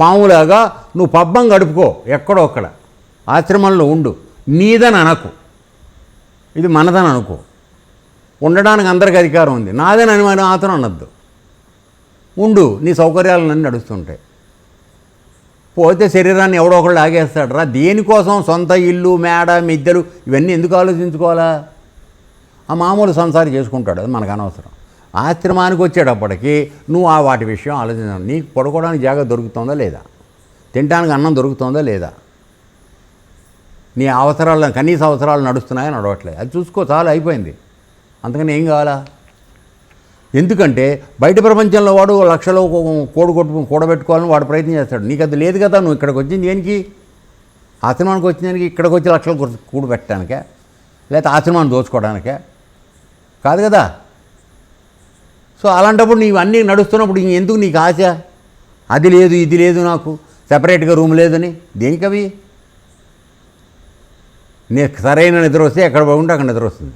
పాములాగా నువ్వు పబ్బం గడుపుకో ఎక్కడో అక్కడ. ఆశ్రమంలో ఉండు. నీదని అనకు. ఇది మనదని అనుకో. ఉండడానికి అందరికి అధికారం ఉంది. నాదని అని మనం ఆతను అనొద్దు. ఉండు నీ సౌకర్యాలన్నీ నడుస్తుంటాయి. పోతే శరీరాన్ని ఎవడో ఒకళ్ళు లాగేస్తాడు రా. దేనికోసం? సొంత ఇల్లు మేడ మిద్దెలు ఇవన్నీ ఎందుకు ఆలోచించుకోవాలా? ఆ మామూలు సంసారం చేసుకుంటాడు. అది మనకు అనవసరం. ఆశ్రమానికి వచ్చేటప్పటికి నువ్వు ఆ వాటి విషయం ఆలోచించాలి నీకు పడుకోవడానికి జాగా దొరుకుతుందా లేదా? తినడానికి అన్నం దొరుకుతుందా లేదా? నీ అవసరాలు కనీస అవసరాలు నడుస్తున్నాయా నడవట్లేదు. అది చూసుకో చాలు అయిపోయింది. అందుకని ఏం కావాలా? ఎందుకంటే బయట ప్రపంచంలో వాడు లక్షలో కోడి కొట్టు కూడబెట్టుకోవాలని వాడు ప్రయత్నం చేస్తాడు. నీకు అది లేదు కదా నువ్వు ఇక్కడికి వచ్చింది దేనికి? ఆశ్రమానికి వచ్చిన దానికి? ఇక్కడికి వచ్చి లక్షలు కూడ- లేకపోతే ఆశ్రమాన్ని దోచుకోవడానికే? కాదు కదా? సో అలాంటప్పుడు నీవు అన్నీ నడుస్తున్నప్పుడు ఇంక ఎందుకు నీకు ఆశ? అది లేదు ఇది లేదు నాకు. సెపరేట్గా రూమ్ లేదని. దేనికవి? నీకు సరైన నిద్ర వస్తే ఎక్కడ బాగుంటే అక్కడ నిద్ర వస్తుంది.